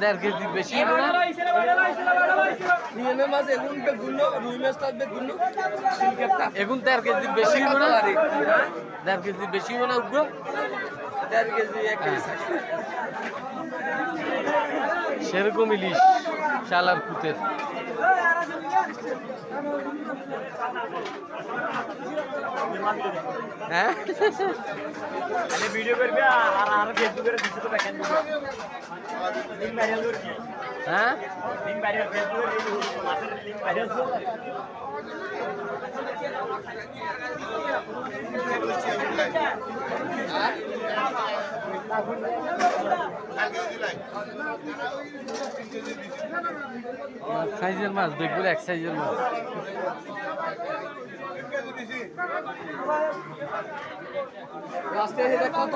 দেড় কেজি বেশি এখন দেড় কেজি বেশি হলো না। দেড় কেজি বেশি হলো না দেড় কেজি এক সেরকম ইলিশ শালার পুতের। হ্যাঁ? ভিডিও করবে? আর আর ফেসবুকে দিতে তো ভাইরাল করছি হ্যাঁ? লিঙ্ক ভাইরাল ফেসবুকে মাসের লিঙ্ক ভাইরাল সাইজের মাছ বেগুন এক সাইজের মাছ। এটা কত